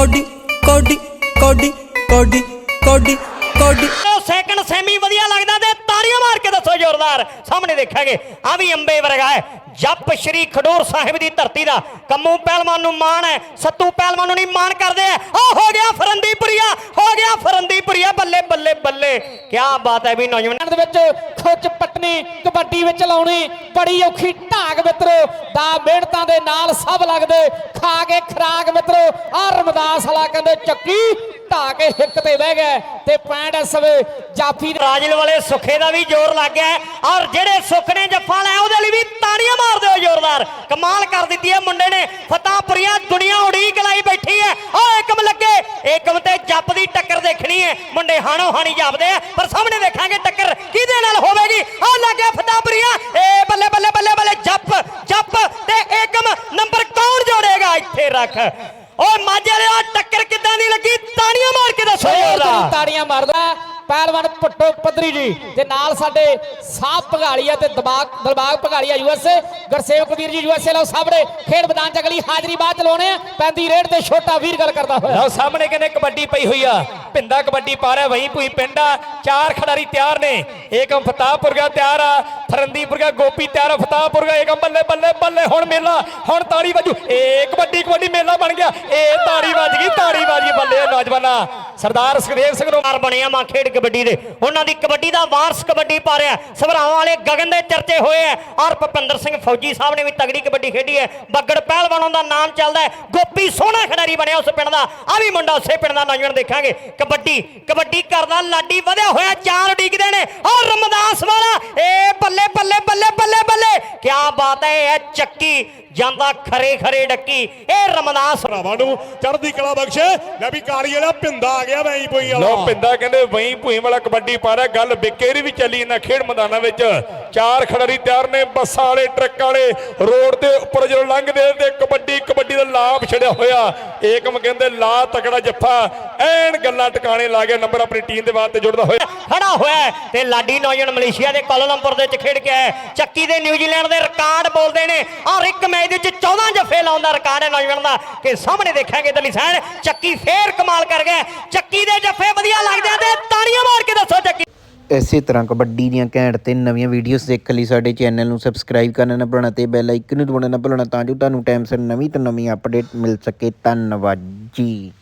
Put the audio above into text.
Cody ਕੋਡੀ ਕੋਡੀ ਕੋਡੀ ਕੋਡੀ ਕੋਡੀ। ਉਹ ਸੈਕੰਡ ਸੈਮੀ ਵਧੀਆ ਲੱਗਦਾ ਤੇ ਤਾੜੀਆਂ ਮਾਰ ਕੇ ਦੱਸੋ ਜ਼ੋਰਦਾਰ। ਸਾਹਮਣੇ ਦੇਖਾਂਗੇ, ਆ ਵੀ ਅੰਬੇ ਵਰਗਾ ਹੈ। ਜੱਪ ਸ਼੍ਰੀ ਖਡੂਰ ਸਾਹਿਬ ਦੀ ਧਰਤੀ ਦਾ। ਕੰਮੂ ਪਹਿਲਵਾਨ ਨੂੰ ਮਾਣ ਹੈ, ਸੱਤੂ ਪਹਿਲਵਾਨ ਨੂੰ ਨਹੀਂ ਮਾਣ ਕਰਦੇ ਆ ਉਹ ਹੋ ਗਿਆ ਫਰੰਦੀਪੁਰੀਆ ਹੋ ਗਿਆ ਫਰੰਦੀਪੁਰੀਆ ਬੱਲੇ ਬੱਲੇ ਬੱਲੇ। ਕੀ ਬਾਤ ਹੈ ਵੀ ਨੌਜਵਾਨ ਦੇ ਵਿੱਚ ਖੁੱਚ ਪਟਣੀ, ਕਬੱਡੀ ਵਿੱਚ ਲਾਉਣੀ, ਬੜੀ ਔਖੀ ਢਾਕ ਮਿੱਤਰੋ, ਦਾ ਮਿਹਨਤਾਂ ਦੇ ਨਾਲ ਸਭ ਲੱਗਦੇ, ਖਾ ਕੇ ਖਰਾਕ ਮਿੱਤਰੋ ਆ ਰਮਦਾਸ ਹਲਾ ਕਹਿੰਦੇ, ਚੱਕੀ ਢਾ ਕੇ ਹਿੱਕ ਤੇ ਬਹਿ ਗਏ ਤੇ ਪੈਂਡ ਇਸ ਜਾਫੀ ਰਾਜਲ ਵਾਲੇ ਸੁੱਖੇ ਦਾ ਵੀ ਜ਼ੋਰ ਲੱਗ ਗਿਆ ਹੈ। ਔਰ ਜਿਹੜੇ ਸੁੱਖ ਨੇ ਜੱਫਾ ਲਿਆ ਉਹਦੇ ਲਈ ਵੀ ਤਾੜੀਆਂ ਮਾਰ ਦਿਓ ਜ਼ੋਰਦਾਰ। ਕਮਾਲ ਕਰ ਦਿੱਤੀ ਹੈ ਮੁੰਡੇ ਨੇ। ਫਤਾਪੁਰੀਆ ਦੁਨੀਆ ਉਡੀਕ ਲਾਈ ਬੈਠੀ ਹੈ ਓ ਏਕਮ ਲੱਗੇ ਏਕਮ ਤੇ ਜੱਪ ਦੀ ਟੱਕਰ ਦੇਖਣੀ ਹੈ। ਮੁੰਡੇ ਹਾਣੋ ਹਾਣੀ ਜਾਪਦੇ ਆ, ਪਰ ਸਾਹਮਣੇ ਦੇਖਾਂਗੇ ਟੱਕਰ ਕਿਹਦੇ ਨਾਲ ਹੋਵੇਗੀ? ਆ ਲੱਗਿਆ ਫਤਾਪੁਰੀਆ ਏ ਬੱਲੇ ਬੱਲੇ ਬੱਲੇ ਬੱਲੇ ਜੱਪ ਜੱਪ ਤੇ ਏਕਮ ਨੰਬਰ ਕੌਣ ਜੋੜੇਗਾ? ਇੱਥੇ ਰੱਖ। ਓ ਮਾਝੇ ਵਾਲਿਆ ਟੱਕਰ ਕਿੱਦਾਂ ਦੀ ਲੱਗੀ? ਤਾੜੀਆਂ ਮਾਰ ਕੇ ਦੱਸੋ। ਤਾੜੀਆਂ ਮਾਰਦਾ। ਪਹਿਲਵਾਨ ਭੁੱਟੋ ਪੱਧਰੀ ਜੀ ਤੇ ਨਾਲ ਸਾਡੇ ਸਾਹ ਭਗਾਲੀਆ ਤੇ ਦਬਾਗ ਦਲਬਾਗ ਭਗਾਲੀਆ ਯੂਐਸਏ ਗੁਰਸੇਵਕ ਵੀਰ ਜੀ ਯੂਐਸਏ ਲਓ ਸਾਹਮਣੇ, ਖੇਡ ਮੈਦਾਨ ਚ ਅਗਲੀ ਹਾਜ਼ਰੀ ਬਾਅਦ ਚਲਾਉਣੇ ਪੈਂਦੀ ਰੇਡ ਤੇ ਛੋਟਾ ਵੀਰ ਗੱਲ ਕਰਦਾ ਹੋਇਆ। ਲਓ ਸਾਹਮਣੇ ਕਹਿੰਦੇ ਕਬੱਡੀ ਪਈ ਹੋਈ ਆ ਪਿੰਦਾ ਕਬੱਡੀ ਪਾ ਰਿਹਾ, ਵਹੀਂ ਭੂਈ ਪਿੰਡਾ ਚਾਰ ਖਿਡਾਰੀ ਤਿਆਰ ਨੇ ਏਕਮ ਫਤਾਹਪੁਰ ਦਾ ਤਿਆਰ ਆ, ਫਰੰਦੀਪੁਰ ਦਾ ਗੋਪੀ ਤਿਆਰ ਆ ਫਤਾਹਪੁਰ ਦਾ ਏਕਮ ਬੱਲੇ ਬੱਲੇ ਬੱਲੇ, ਹੁਣ ਮੇਲਾ, ਹੁਣ ਤਾੜੀ ਵੱਜੂ ਏ ਕਬੱਡੀ ਕਬੱਡੀ ਮੇਲਾ ਬਣ ਗਿਆ ਏ ਤਾੜੀ ਬੱਲੇ ਸਰਦਾਰ ਸੁਖਦੇਵ ਸਿੰਘ ਨੂੰ ਮਾਰ ਬਣਿਆ ਮਾਂ ਖੇਡ ਕਬੱਡੀ ਦੇ। ਉਹਨਾਂ ਦੀ ਕਬੱਡੀ ਦਾ ਵਾਰਸ ਕਬੱਡੀ ਪਾ ਰਿਹਾ ਸਭਰਾਵਾਂ ਵਾਲੇ ਗਗਨ ਦੇ ਚਰਚੇ ਹੋਏ ਆ ਔਰ ਭਪਿੰਦਰ ਸਿੰਘ ਫੌਜੀ ਸਾਹਿਬ ਨੇ ਵੀ ਤਗੜੀ ਕਬੱਡੀ ਖੇਡੀ ਹੈ ਬੱਗੜ ਪਹਿਲਵਾਨਾਂ ਦਾ ਨਾਮ ਚੱਲਦਾ ਹੈ ਗੋਪੀ ਸੋਹਣਾ ਖਿਡਾਰੀ ਬਣਿਆ ਉਸ ਪਿੰਡ ਦਾ। ਆ ਵੀ ਮੁੰਡਾ ਉਸੇ ਪਿੰਡ ਦਾ ਨੌਜਵਾਨ ਦੇਖਾਂਗੇ। ਕਬੱਡੀ ਕਬੱਡੀ ਕਰਦਾ ਲਾਡੀ ਵਧਿਆ ਹੋਇਆ, ਚਾਰ ਉਡੀਕਦੇ ਨੇ। ਔਰ ਰਮਦਾਸ ਵਾਲਾ ਏ ਬੱਲੇ ਬੱਲੇ ਬੱਲੇ ਬੱਲੇ ਬੱਲੇ ਕੀ ਬਾਤ ਹੈ ਇਹ ਚੱਕੀ ਜਾਂਦਾ ਖਰੇ ਖਰੇ ਡੱਕੀ। ਇਹ ਰਮਦਾਸ ਭਰਾਵਾਂ ਨੂੰ ਚੜ੍ਹਦੀ ਕਲਾ ਬਖਸ਼ੇ। ਲੈ ਵੀ ਕਾਲੀ ਵਾਲਾ ਪਿੰਦਾ ਆ ਗਿਆ ਵੈਂ ਪਈ ਵਾਲਾ। ਲਓ ਪਿੰਦਾ ਕਹਿੰਦੇ ਵਹੀਂ ਭੂਈ ਵਾਲਾ ਕਬੱਡੀ ਪਾ ਰਿਹਾ। ਗੱਲ ਬਿਕੇਰੀ ਵੀ ਚੱਲੀ ਇਹਨਾਂ ਖੇਡ ਮੈਦਾਨਾਂ ਵਿੱਚ। ਚਾਰ ਖਿਡਾਰੀ ਤਿਆਰ ਨੇ ਬੱਸਾਂ ਵਾਲੇ ਟਰੱਕ ਵਾਲੇ। ਰੋਡ ਦੇ ਉੱਪਰ ਜਦੋਂ ਲੰਘਦੇ ਤੇ ਕਬੱਡੀ ਕਬੱਡੀ ਦਾ ਲਾਭ ਛੜਿਆ ਹੋਇਆ। ਏਕਮ ਕਹਿੰਦੇ ਲਾ ਤਕੜਾ ਜੱਫਾ। ਐਨ ਗੱਲਾਂ ਟਿਕਾਣੇ ਲਾ ਗਿਆ ਨੰਬਰ ਆਪਣੀ ਟੀਮ ਦੇ ਵਾਸਤੇ ਜੁੜਦਾ ਹੋਇਆ। ਖੜਾ ਹੋਇਆ ਤੇ ਲਾਡੀ ਨੌਜਵਾਨ ਮਲੇਸ਼ੀਆ ਦੇ ਕੋਲਾਲੰਪੁਰ ਦੇ ਵਿੱਚ ਖੇਡ ਕੇ ਆਇਆ। ਚੱਕੀ ਦੇ ਨਿਊਜ਼ੀਲੈਂਡ ਦੇ ਰਿਕਾਰਡ ਬੋਲਦੇ ਨੇ। ਔਰ ਇੱਕ ਮੈਚ ਦੇ ਵਿੱਚ 14 ਜਫੇ ਲਾਉਣ ਦਾ ਰਿਕਾਰਡ ਹੈ ਨੌਜਵਾਨ ਦਾ। ਕਿ ਸਾਹਮਣੇ ਦੇਖਾਂਗੇ ਦਲੀ ਸੈਨ ਚੱਕੀ ਫੇਰ ਕਮਾਲ ਕਰ ਗਿਆ। ਚੱਕੀ ਦੇ ਜਫੇ ਵਧੀਆ ਲੱਗਦੇ ਤੇ ਤਾੜੀਆਂ ਮਾਰ ਕੇ ਦੱਸੋ ਚੱਕੀ। ਇਸੇ ਤਰ੍ਹਾਂ ਕਬੱਡੀ ਦੀਆਂ ਘੈਂਟ ਤੇ ਨਵੀਆਂ ਵੀਡੀਓਜ਼ ਦੇਖਣ ਲਈ ਸਾਡੇ ਚੈਨਲ ਨੂੰ ਸਬਸਕ੍ਰਾਈਬ ਕਰਨਾ ਨਾ ਭੁੱਲਣਾ ਤੇ ਬੈਲ ਆਈਕਨ ਨੂੰ ਦਬਾਉਣਾ ਨਾ ਭੁੱਲਣਾ ਤਾਂ ਜੋ ਤੁਹਾਨੂੰ ਟਾਈਮ ਸਿਰ ਨਵੀਂ ਤੋਂ ਨਵੀਂ ਅਪਡੇਟ ਮਿਲ ਸਕੇ। ਧੰਨਵਾਦ ਜੀ।